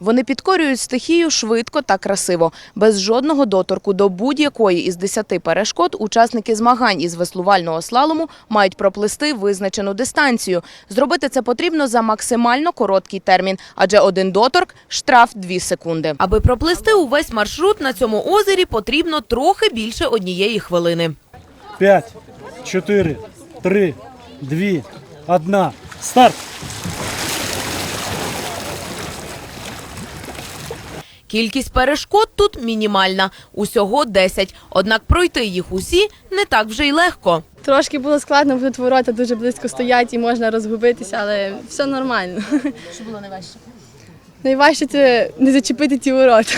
Вони підкорюють стихію швидко та красиво. Без жодного доторку до будь-якої із десяти перешкод учасники змагань із веслувального слалому мають проплисти визначену дистанцію. Зробити це потрібно за максимально короткий термін, адже один доторк – штраф 2 секунди. Аби проплисти увесь маршрут на цьому озері потрібно трохи більше однієї хвилини. П'ять, чотири, три, дві, одна. Старт! Кількість перешкод тут мінімальна – усього 10. Однак пройти їх усі не так вже й легко. Трошки було складно, бо тут ворота дуже близько стоять і можна розгубитися, але все нормально. Що було найважче? Найважче це не зачепити ті ворота.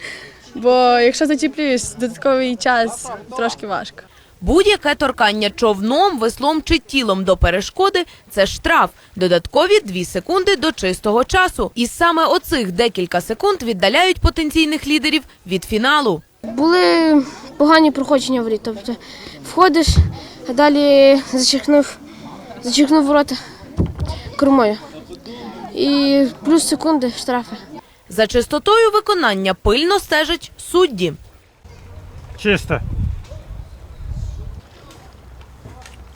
Бо якщо зачіплюєш додатковий час, трошки важко. Будь-яке торкання човном, веслом чи тілом до перешкоди – це штраф. Додаткові 2 секунди до чистого часу. І саме оцих декілька секунд віддаляють потенційних лідерів від фіналу. Були погані проходження воріт. Тобто входиш, а далі зачеркнув, зачеркнув ворота кормою. І плюс секунди штрафи. За чистотою виконання пильно стежать судді. Чисто.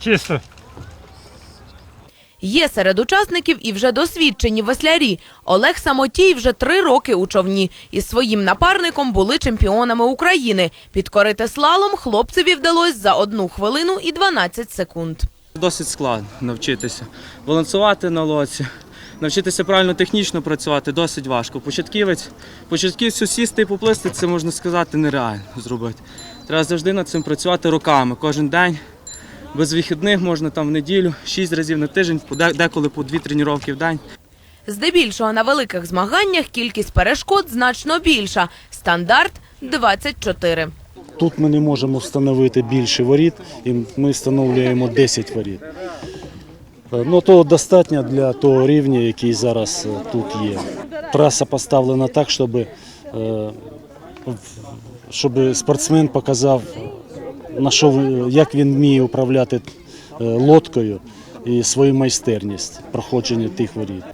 Чисто. Є серед учасників і вже досвідчені веслярі. Олег Самотій вже три роки у човні. Із своїм напарником були чемпіонами України. Підкорити слалом хлопцеві вдалося за одну хвилину і 12 секунд. Досить складно навчитися балансувати на лоці, навчитися правильно технічно працювати досить важко. Початківець, початківцю сісти і поплисти, це можна сказати нереально зробити. Треба завжди над цим працювати роками, кожен день. Без вихідних можна там в неділю, шість разів на тиждень, деколи по дві тренування в день. Здебільшого на великих змаганнях кількість перешкод значно більша. Стандарт 24. Тут ми не можемо встановити більше воріт, і ми встановлюємо 10 воріт. Е, Ну, то достатньо для того рівня, який зараз е, тут є. Траса поставлена так, щоб, е, щоб спортсмен показав, на що, як він вміє управляти е, лодкою і свою майстерність проходження тих воріт.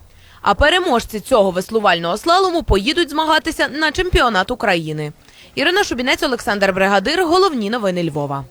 А переможці цього веслувального слалому поїдуть змагатися на чемпіонат України. Ірина Шубінець, Олександр Бригадир. Головні новини Львова.